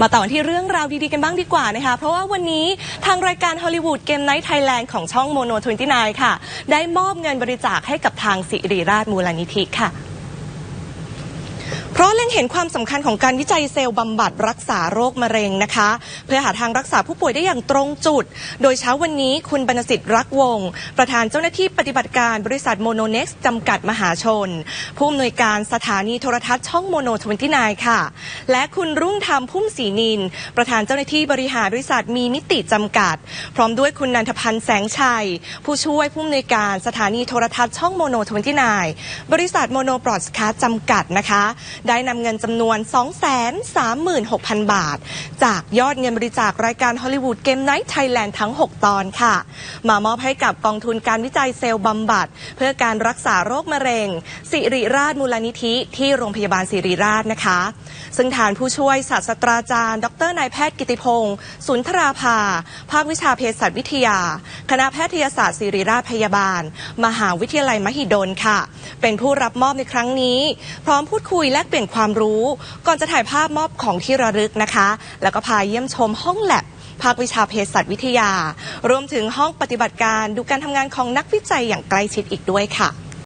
มาต่อกันที่เรื่องราวดีๆกันบ้างดีกว่านะคะ เพราะว่าวันนี้ทางรายการฮอลลีวูดเกมไนท์ไทยแลนด์ของช่องโมโนทเวนตี้นค่ะ ได้มอบเงินบริจาคให้กับทางสิริราชมูลนิธิค่ะเพราะเล็งเห็นความสำคัญของการวิจัยเซลล์บำบัดรักษาโรคมะเร็งนะคะ เพื่อหาทางรักษาผู้ป่วยได้อย่างตรงจุด โดยเช้าวันนี้คุณบรรสิทธิ์รักวงศ์ประธานเจ้าหน้าที่ปฏิบัติการบริษัทโมโนเน็กซ์จำกัดมหาชน ผู้อำนวยการสถานีโทรทัศน์ช่องโมโน29ค่ะ และคุณรุ่งธรรมพุ่มศรีนิน ประธานเจ้าหน้าที่บริหารบริษัทมีมิติจำกัด พร้อมด้วยคุณนันทพันธ์แสงชัย ผู้ช่วยผู้อำนวยการสถานีโทรทัศน์ช่องโมโน29บริษัทโมโนบรอดคาสต์จำกัดนะคะได้นำเงินจำนวน 236,000 บาท จากยอดเงินบริจาครายการฮอลลีวูดเกมไนท์ไทยแลนด์ทั้ง 6 ตอนค่ะ มามอบให้กับกองทุนการวิจัยเซลล์บำบัด เพื่อการรักษาโรคมะเร็ง สิริราชมูลนิธิที่โรงพยาบาลสิริราชนะคะ ซึ่งฐานผู้ช่วยศาสตราจารย์ ดรนายแพทย์กิติพงศ์สุนทราภา ภาควิชาเภสัชวิทยา คณะแพทยศาสตร์ศิริราชพยาบาล มหาวิทยาลัยมหิดลค่ะ เป็นผู้รับมอบในครั้งนี้ พร้อมพูดคุยแลกเปลี่ยนความรู้ ก่อนจะถ่ายภาพมอบของที่ระลึกนะคะ แล้วก็พาเยี่ยมชมห้องแลบภาควิชาเภสัชวิทยา รวมถึงห้องปฏิบัติการดูการทำงานของนักวิจัยอย่างใกล้ชิดอีกด้วยค่ะ